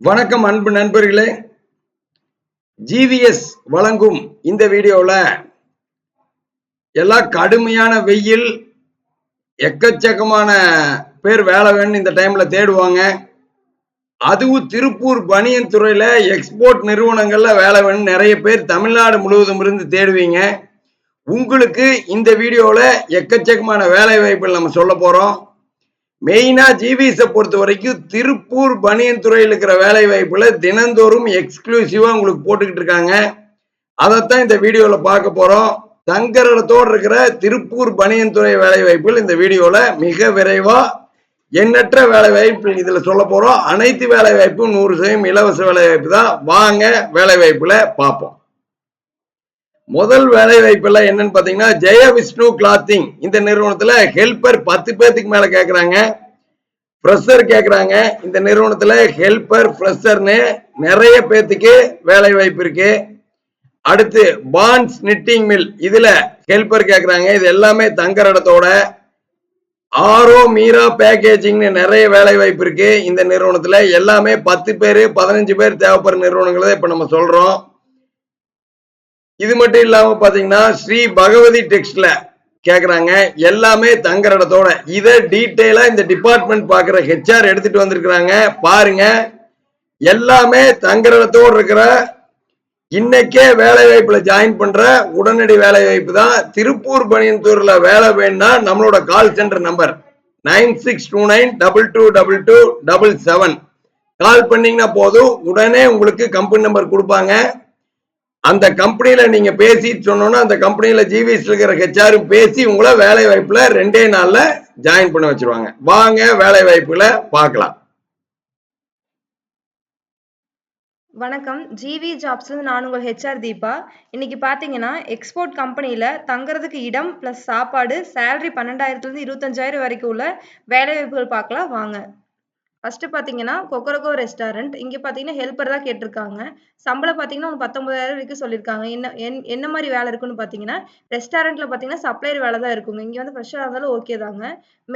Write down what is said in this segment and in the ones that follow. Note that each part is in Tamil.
வணக்கம் அன்பு நண்பர்களே. ஜிவிஎஸ் வழங்கும் இந்த வீடியோவில் எல்லாம் கடுமையான வெயில் எக்கச்சக்கமான பேர் வேலை வேணும்னு இந்த டைம்ல தேடுவாங்க. அதுவும் திருப்பூர் பனியன் துறையில எக்ஸ்போர்ட் நிறுவனங்கள்ல வேலை வேணும் நிறைய பேர் தமிழ்நாடு முழுவதும் இருந்து தேடுவீங்க. உங்களுக்கு இந்த வீடியோல எக்கச்சக்கமான வேலை வாய்ப்புகள் நம்ம சொல்ல போறோம். மெயினா ஜிவிஸை பொறுத்த வரைக்கும் திருப்பூர் பனியன் துறையில் இருக்கிற வேலை வாய்ப்புல தினந்தோறும் எக்ஸ்க்ளூசிவா உங்களுக்கு போட்டுக்கிட்டு இருக்காங்க. அதைத்தான் இந்த வீடியோல பார்க்க போறோம். தங்கரத்தோடு இருக்கிற திருப்பூர் பனியன் துறை வேலை வாய்ப்புகள் இந்த வீடியோல மிக விரைவா எண்ணற்ற வேலை வாய்ப்பு இதுல சொல்ல போறோம். அனைத்து வேலை வாய்ப்பும் நூறு சதவீதம் இலவச வேலை வாய்ப்பு தான். வாங்க வேலை வாய்ப்புல பார்ப்போம். முதல் வேலை வாய்ப்பெல்லாம் என்னன்னு பாத்தீங்கன்னா ஜெய விஷ்ணு கிளாத்திங் இந்த நிறுவனத்துல ஹெல்பர் பத்து பேர்த்துக்கு மேல கேக்குறாங்க. ஃப்ரெஷர் கேக்குறாங்க. இந்த நிறுவனத்துல ஹெல்பர் ஃப்ரெஷர்னு நிறைய பேர்த்துக்கு வேலை வாய்ப்பு இருக்கு. அடுத்து பான்ஸ் நிட்டிங் மில் இதுல ஹெல்பர் கேக்குறாங்க. இது எல்லாமே தங்குற இடத்தோட ஆரோ மீரா பேக்கேஜிங்னு நிறைய வேலை வாய்ப்பு இருக்கு. இந்த நிறுவனத்துல எல்லாமே பத்து பேர் பதினஞ்சு பேர் தேவைப்படுற நிறுவனங்களை இப்ப நம்ம சொல்றோம். இது மட்டும் இல்லாம பாத்தீங்கன்னா ஸ்ரீ பகவதி டெக்ஸ்ட்ல கேக்குறாங்க. எல்லாமே தங்குற இடத்தோட இதை டீட்டெயிலா இந்த டிபார்ட்மெண்ட் பாக்குற ஹெச்ஆர் எடுத்துட்டு வந்திருக்கிறாங்க. பாருங்க. எல்லாமே தங்குற இடத்தோடு இருக்கிற இன்னைக்கே வேலை வாய்ப்புல ஜாயின் பண்ற உடனடி வேலை வாய்ப்பு தான். திருப்பூர் பனியன்தூர்ல வேலை வேணும்னா நம்மளோட call centre number nine six two nine double two double two double seven call பண்ணீங்கன்னா போதும். உடனே உங்களுக்கு கம்பெனி நம்பர் கொடுப்பாங்க. அந்த கம்பெனியில நீங்க பேசி சொன்னோன்னா அந்த கம்பெனியில ஜிவிஎஸ் இருக்கிற ஹெச்ஆரும் பேசி உங்களை வேலை வாய்ப்புல ரெண்டே நாள்ல ஜாயின் பண்ண வச்சிருவாங்க. வாங்க வேலை வாய்ப்புல பார்க்கலாம். வணக்கம். ஜிவி ஜாப்ஸ்லேருந்து நான் உங்கள் ஹெச்ஆர் தீபா. இன்னைக்கு பார்த்தீங்கன்னா எக்ஸ்போர்ட் கம்பெனியில் தங்குறதுக்கு இடம் ப்ளஸ் சாப்பாடு சேலரி பன்னெண்டாயிரத்துலேருந்து இருபத்தஞ்சாயிரம் வரைக்கும் உள்ள வேலை வாய்ப்புகள் பார்க்கலாம். வாங்க. ஃபஸ்ட்டு பார்த்தீங்கன்னா கொக்கரகோ ரெஸ்டாரண்ட் இங்கே பார்த்தீங்கன்னா ஹெல்ப்பர் தான் கேட்டிருக்காங்க. சம்பளம் பார்த்தீங்கன்னா அவங்க பத்தொம்பதாயிரம் வரைக்கும் சொல்லியிருக்காங்க. என்ன என் என்ன மாதிரி வேலை இருக்குன்னு பார்த்தீங்கன்னா ரெஸ்டாரண்ட்டில் பார்த்தீங்கன்னா சப்ளையர் வேலை தான் இருக்குங்க. இங்கே வந்து ஃப்ரெஷ்ஷாக இருந்தாலும் ஓகே தாங்க.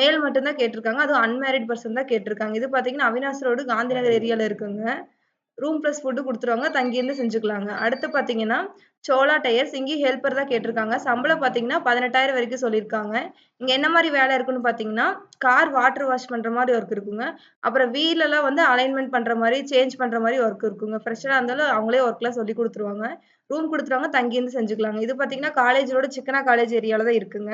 மேல் மட்டும்தான் கேட்டிருக்காங்க. அதுவும் அன்மேரிட் பர்சன் தான் கேட்டிருக்காங்க. இது பார்த்தீங்கன்னா அவினாஸ் ரோடு காந்திநகர் ஏரியாவில் இருக்குங்க. ரூம் ப்ளஸ் ஃபுட்டு கொடுத்துருவாங்க. தங்கியிருந்து செஞ்சுக்கலாங்க. அடுத்து பார்த்தீங்கன்னா சோலா டயர்ஸ் இங்கேயும் ஹெல்ப்பர் தான் கேட்டிருக்காங்க. சம்பளம் பார்த்தீங்கன்னா பதினெட்டாயிரம் வரைக்கும் சொல்லியிருக்காங்க. இங்கே என்ன மாதிரி வேலை இருக்குன்னு பார்த்தீங்கன்னா கார் வாட்டர் வாஷ் பண்ணுற மாதிரி ஒர்க் இருக்குங்க. அப்புறம் வீலெல்லாம் வந்து அலைன்மெண்ட் பண்ணுற மாதிரி சேஞ்ச் பண்ணுற மாதிரி ஒர்க் இருக்குங்க. ஃப்ரெஷ்ஷாக இருந்தாலும் அவங்களே ஒர்க்லாம் சொல்லி கொடுத்துருவாங்க. ரூம் கொடுத்துருவாங்க தங்கியிருந்து செஞ்சுக்கலாங்க. இது பார்த்தீங்கன்னா காலேஜோட சிக்கனா காலேஜ் ஏரியாவில் தான் இருக்குங்க.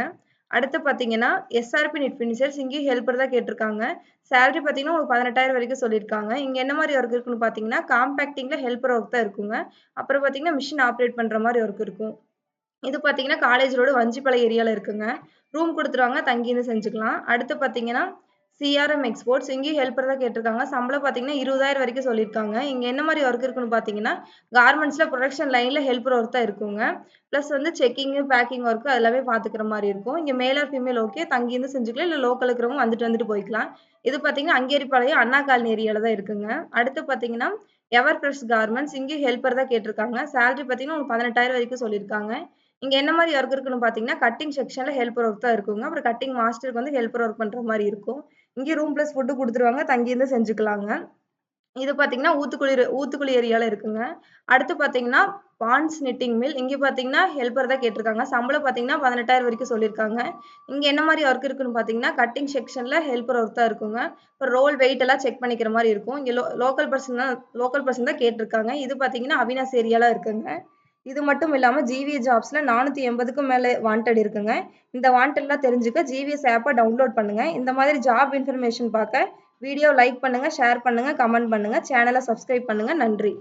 அடுத்து பார்த்தீங்கன்னா எஸ்ஆர்பி நெட் ஃபினிஷர்ஸ் இங்கேயும் ஹெல்ப்பர் தான் கேட்டிருக்காங்க. சேலரி பார்த்தீங்கன்னா உங்களுக்கு பதினெட்டாயிரம் வரைக்கும் சொல்லியிருக்காங்க. இங்கே என்ன மாதிரி ஒர்க் இருக்குன்னு பார்த்தீங்கன்னா காம்பேக்டிங்கில் ஹெல்ப்பர் ஒர்க் தான் இருக்குங்க. அப்புறம் பார்த்தீங்கன்னா மிஷின் ஆப்ரேட் பண்ணுற மாதிரி ஒர்க் இருக்கும். இது பார்த்தீங்கன்னா காலேஜ் ரோடு வஞ்சிப்பாளையம் ஏரியாவில் இருக்குங்க. ரூம் கொடுத்துருவாங்க தங்கியிருந்து செஞ்சுக்கலாம். அடுத்து பார்த்தீங்கன்னா சிஆர்எம் எக்ஸ்போர்ட்ஸ் இங்கேயும் ஹெல்ப்பர் தான் கேட்டிருக்காங்க. சம்பளம் பார்த்தீங்கன்னா இருபதாயிரம் வரைக்கும் சொல்லியிருக்காங்க. இங்கே என்ன மாதிரி ஒர்க் இருக்குன்னு பார்த்தீங்கன்னா கார்மெண்ட்ஸில் ப்ரொடக்ஷன் லைனில் ஹெல்ப்பர் ஒர்க் தான் இருக்குங்க. ப்ளஸ் வந்து செக்கிங்கு பேக்கிங் ஒர்க்கு எல்லாமே பார்த்துக்கிற மாதிரி இருக்கும். இங்கே மேல் ஆர் ஃபீமேல் ஓகே தங்கியிருந்து செஞ்சுக்கலாம். இல்லை லோக்கல் இருக்கிறவங்க வந்துட்டு வந்துட்டு போய்க்கலாம். இது பார்த்தீங்கன்னா அங்கேரிப்பாளையம் அண்ணா காலனி ஏரியாவில் தான் இருக்குங்க. அடுத்து பார்த்தீங்கன்னா எவர் ஃப்ரெஷ் கார்மெண்ட்ஸ் இங்கேயும் ஹெல்ப்பர் தான் கேட்டிருக்காங்க. சேலரி பார்த்தீங்கன்னா பதினெட்டாயிரம் வரைக்கும் சொல்லியிருக்காங்க. இங்கே என்ன மாதிரி ஒர்க் இருக்குன்னு பார்த்தீங்கன்னா கட்டிங் செக்ஷனில் ஹெல்ப்பர் ஒர்க் தான் இருக்குங்க. அப்புறம் கட்டிங் மாஸ்டருக்கு வந்து ஹெல்ப்பர் ஒர்க் பண்ணுற மாதிரி இருக்கும். இங்கே ரூம் ப்ளஸ் ஃபுட்டு கொடுத்துருவாங்க தங்கியிருந்து செஞ்சுக்கலாங்க. இது பார்த்தீங்கன்னா ஊத்துக்குளி ஊத்துக்குளி ஏரியாவில் இருக்குங்க. அடுத்து பார்த்தீங்கன்னா பான்ஸ் நிட்டிங் மில் இங்கே பார்த்தீங்கன்னா ஹெல்ப்பர் தான் கேட்டிருக்காங்க. சம்பளம் பார்த்தீங்கன்னா பதினெட்டாயிரம் வரைக்கும் சொல்லியிருக்காங்க. இங்கே என்ன மாதிரி ஒர்க் இருக்குன்னு பார்த்தீங்கன்னா கட்டிங் செக்ஷனில் ஹெல்ப்பர் ஒர்க் தான் இருக்குங்க. இப்போ ரோல் வெயிட் எல்லாம் செக் பண்ணிக்கிற மாதிரி இருக்கும். இங்கே லோ லோக்கல் பர்சன் தான் லோக்கல் பர்சன் தான் கேட்டிருக்காங்க. இது பார்த்தீங்கன்னா அவினாஸ் ஏரியாவில் இருக்குங்க. இது மட்டும் இல்லாமல் ஜிவிஎஸ் ஜாப்ஸில் நானூற்றி எண்பதுக்கும் மேலே வாண்டட் இருக்குங்க. இந்த வாண்டட்லாம் தெரிஞ்சுக்க ஜிவிஎஸ் ஆப்பை டவுன்லோட் பண்ணுங்கள் இந்த மாதிரி ஜாப் இன்ஃபர்மேஷன் பார்க்க வீடியோ லைக் பண்ணுங்கள் ஷேர் பண்ணுங்கள் கமெண்ட் பண்ணுங்கள் சேனலை சப்ஸ்கிரைப் பண்ணுங்கள் நன்றி.